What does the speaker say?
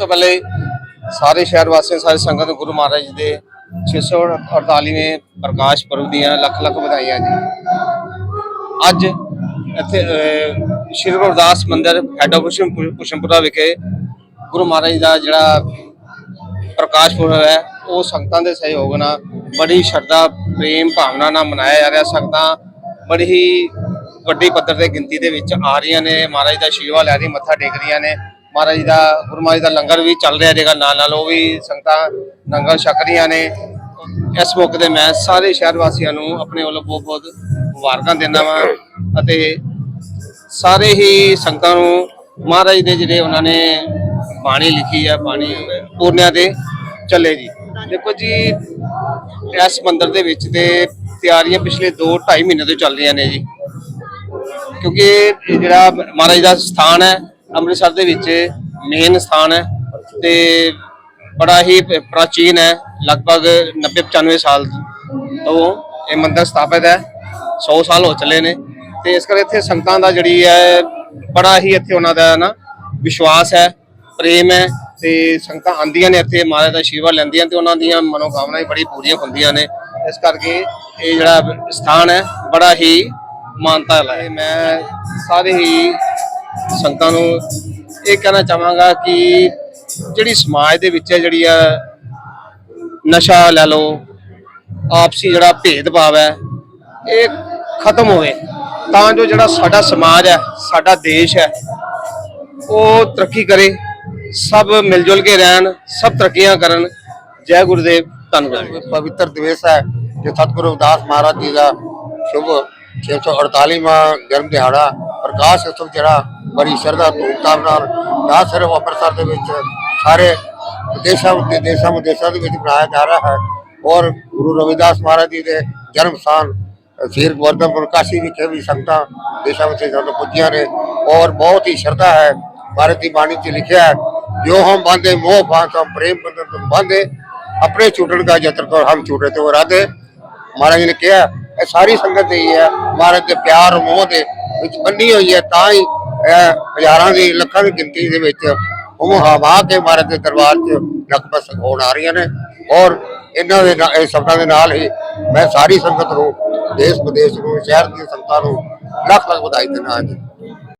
ਤੋਂ ਪਹਿਲੇ ਸਾਰੇ ਸ਼ਹਿਰ ਵਾਸੀਆਂ, ਸਾਰੇ ਸੰਗਤ ਨੂੰ ਗੁਰੂ ਮਹਾਰਾਜ ਜੀ ਦੇ 648ਵੇਂ ਪ੍ਰਕਾਸ਼ ਪੁਰਬ ਦੀਆਂ ਲੱਖ ਲੱਖ ਵਧਾਈਆਂ ਜੀ। ਅੱਜ ਇੱਥੇ ਸ਼੍ਰੀ ਗੁਰਦਾਸ ਰਵਿਦਾਸ ਮੰਦਿਰ ਹੈਡ ਆਫ ਪੁਸ਼ਮਪੁਰਾ ਵਿਖੇ ਗੁਰੂ ਮਹਾਰਾਜ ਦਾ ਜਿਹੜਾ ਪ੍ਰਕਾਸ਼ ਪੁਰਬ ਹੈ, ਉਹ ਸੰਗਤਾਂ ਦੇ ਸਹਿਯੋਗ ਨਾਲ ਬੜੀ ਸ਼ਰਧਾ, ਪ੍ਰੇਮ ਭਾਵਨਾ ਨਾਲ ਮਨਾਇਆ ਜਾ ਰਿਹਾ। ਸੰਗਤਾਂ ਬੜੀ ਹੀ ਵੱਡੀ ਪੱਧਰ ਤੇ ਗਿਣਤੀ ਦੇ ਵਿੱਚ ਆ ਰਹੀਆਂ ਨੇ। ਮਹਾਰਾਜ ਦਾ ਆਸ਼ੀਰਵਾਦ ਲੈ ਰਹੀ ਮੱਥਾ ਟੇਕ ਰਹੀਆਂ ਨੇ। ਮਹਾਰਾਜ ਦਾ, ਗੁਰੂ ਦਾ ਲੰਗਰ ਵੀ ਚੱਲ ਰਿਹਾ ਜੇਗਾ ਨਾਲ ਨਾਲ, ਉਹ ਵੀ ਸੰਗਤਾਂ, ਲੰਗਰ ਛਕ ਰਹੀਆਂ ਨੇ। ਇਸ ਮੌਕੇ ਤੇ ਮੈਂ ਸਾਰੇ ਸ਼ਹਿਰ ਵਾਸੀਆਂ ਨੂੰ ਆਪਣੇ ਵੱਲੋਂ ਬਹੁਤ ਬਹੁਤ ਮੁਬਾਰਕਾਂ ਦਿੰਦਾ ਵਾਂ ਅਤੇ ਸਾਰੇ ਹੀ ਸੰਗਤਾਂ ਨੂੰ ਮਹਾਰਾਜ ਦੇ ਜਿਹੜੇ ਉਹਨਾਂ ਨੇ ਬਾਣੀ ਲਿਖੀ ਹੈ ਬਾਣੀ ਪੂਰਨਿਆਂ ਤੇ ਚੱਲੇ ਜੀ। ਦੇਖੋ ਜੀ, ਇਸ ਮੰਦਿਰ ਦੇ ਵਿੱਚ ਤੇ ਤਿਆਰੀਆਂ ਪਿਛਲੇ 2 2.5 ਮਹੀਨੇ ਤੋਂ ਚੱਲ ਰਹੀਆਂ ਨੇ ਜੀ। ਕਿਉਂਕਿ ਇਹ ਜਿਹੜਾ ਮਹਾਰਾਜ ਦਾ ਸਥਾਨ ਹੈ ਅੰਮ੍ਰਿਤਸਰ ਦੇ ਵਿੱਚ ਮੇਨ ਸਥਾਨ ਹੈ ਤੇ ਬੜਾ ਹੀ ਪ੍ਰਾਚੀਨ ਹੈ, ਲਗਭਗ 90 95 ਸਾਲ ਤੋਂ ਇਹ ਮੰਦਿਰ ਸਥਾਪਿਤ ਹੈ 100 ਸਾਲ ਹੋ ਚੱਲੇ ਨੇ ਤੇ ਇਸ ਕਰਕੇ ਇੱਥੇ ਸੰਗਤਾਂ ਦਾ ਜਿਹੜੀ ਹੈ, ਬੜਾ ਹੀ ਇੱਥੇ ਉਹਨਾਂ ਦਾ ਨਾ ਵਿਸ਼ਵਾਸ ਹੈ, ਪ੍ਰੇਮ ਹੈ ਤੇ ਸੰਗਤਾਂ ਆਂਦੀਆਂ ਨੇ ਇੱਥੇ, ਮਹਾਰਾਜ ਦਾ ਆਸ਼ੀਰਵਾਦ ਲੈਂਦੀਆਂ ਤੇ ਉਹਨਾਂ ਦੀਆਂ ਮਨੋਕਾਮਨਾਵਾਂ ਬੜੀ ਪੂਰੀਆਂ ਹੁੰਦੀਆਂ ਨੇ, ਇਸ ਕਰਕੇ ਇਹ ਜਿਹੜਾ ਸਥਾਨ ਹੈ, ਬੜਾ ਹੀ ਮਾਨਤਾ ਵਾਲਾ ਹੈ। ਮੈਂ ਸਾਰੇ ਹੀ ਸੰਗਤਾਂ ਨੂੰ ਇਹ ਕਹਿਣਾ ਚਾਹਾਂਗਾ ਕਿ ਜਿਹੜੀ ਸਮਾਜ ਦੇ ਵਿੱਚ ਜਿਹੜੀ ਆ ਨਸ਼ਾ ਲੈ ਲਓ, ਆਪਸੀ ਜਿਹੜਾ ਭੇਦਭਾਵ ਹੈ, ਇਹ ਖਤਮ ਹੋਵੇ। ਤਾਂ ਜੋ ਜਿਹੜਾ ਸਾਡਾ ਸਮਾਜ ਹੈ, ਸਾਡਾ ਦੇਸ਼ ਹੈ, ਉਹ ਤਰੱਕੀ ਕਰੇ, ਸਭ ਮਿਲ ਜੁਲ ਕੇ ਰਹਿਣ, ਸਭ ਤਰੱਕੀਆਂ ਕਰਨ। ਜੈ ਗੁਰਦੇਵ, ਧੰਨਵਾਦ। ਪਵਿੱਤਰ ਦਿਵਸ ਹੈ। ਜੋ ਸਤਿਗੁਰੂ ਰਵਿਦਾਸ ਮਹਾਰਾਜ ਜੀ ਦਾ ਸ਼ੁਭ 648ਵਾਂ ਜਨਮ ਦਿਹਾੜਾ ਪ੍ਰਕਾਸ਼ ਉਤਸਵ ਜਿਹੜਾ ਬੜੀ ਸ਼ਰਧਾ ਧੂਮਧਾਮ ਨਾਲ, ਨਾ ਸਿਰਫ ਅੰਮ੍ਰਿਤਸਰ ਦੇ ਵਿੱਚ, ਸਾਰੇ ਦੇਸ਼ਾਂ ਦੇ ਦੇਸ਼ਾਂ ਵਿਦੇਸ਼ਾਂ ਦੇ ਵਿੱਚ ਮਨਾਇਆ ਜਾ ਰਿਹਾ ਹੈ। ਔਰ ਗੁਰੂ ਰਵਿਦਾਸ ਮਹਾਰਾਜ ਜੀ ਦੇ ਜਨਮ ਸਥਾਨ ਸ੍ਰੀ ਗੁਰਦੁਆਰਾ ਕਾਸ਼ੀ ਵਿਖੇ ਵੀ ਸੰਗਤਾਂ ਦੇਸ਼ਾਂ ਵਿੱਚ ਸਾਨੂੰ ਪੁੱਜੀਆਂ ਨੇ। ਔਰ ਬਹੁਤ ਹੀ ਸ਼ਰਧਾ ਹੈ, ਭਾਰਤ ਦੀ ਬਾਣੀ 'ਚ ਲਿਖਿਆ ਹੈ, ਜੋ ਹਮ ਬਾਂਧੇ ਮੋਹ ਫਾਂਸ ਪ੍ਰੇਮ ਬੰਧਨ ਤੁਮ ਬਾਂਧੇ ਆਪਣੇ ਛੂਟਣ ਦਾ ਯਤਨ ਕਰੋ, ਹਮ ਛੂਟੇ ਤੇ ਇਰਾਦੇ ਮਹਾਰਾਜ ਨੇ ਕਿਹਾ, ਇਹ ਸਾਰੀ ਸੰਗਤ ਦੇ ਹੀ ਹੈ, ਮਹਾਰਾਜ ਦੇ ਪਿਆਰ ਮੋਹ ਦੇ ਵਿੱਚ ਬੰਨੀ ਹੋਈ ਹੈ, ਤਾਂ ਹੀ ਇਹ ਹਜ਼ਾਰਾਂ ਦੀ, ਲੱਖਾਂ ਦੀ ਗਿਣਤੀ ਦੇ ਵਿੱਚ ਉਹ ਹਵਾ ਕੇ ਮਹਾਰਾਜ ਦੇ ਦਰਬਾਰ 'ਚ ਨਕਬਸ ਹੋਣ ਆ ਰਹੀਆਂ ਨੇ। ਔਰ ਇਹਨਾਂ ਦੇ ਨਾਲ- ਇਹ ਸ਼ਬਦਾਂ ਦੇ ਨਾਲ ਹੀ ਮੈਂ ਸਾਰੀ ਸੰਗਤ ਨੂੰ ਦੇਸ਼ ਵਿਦੇਸ਼ ਨੂੰ, ਸ਼ਹਿਰ ਦੀਆਂ ਸੰਗਤਾਂ ਨੂੰ ਲੱਖ ਲੱਖ ਵਧਾਈ ਦਿੰਦਾ ਹਾਂ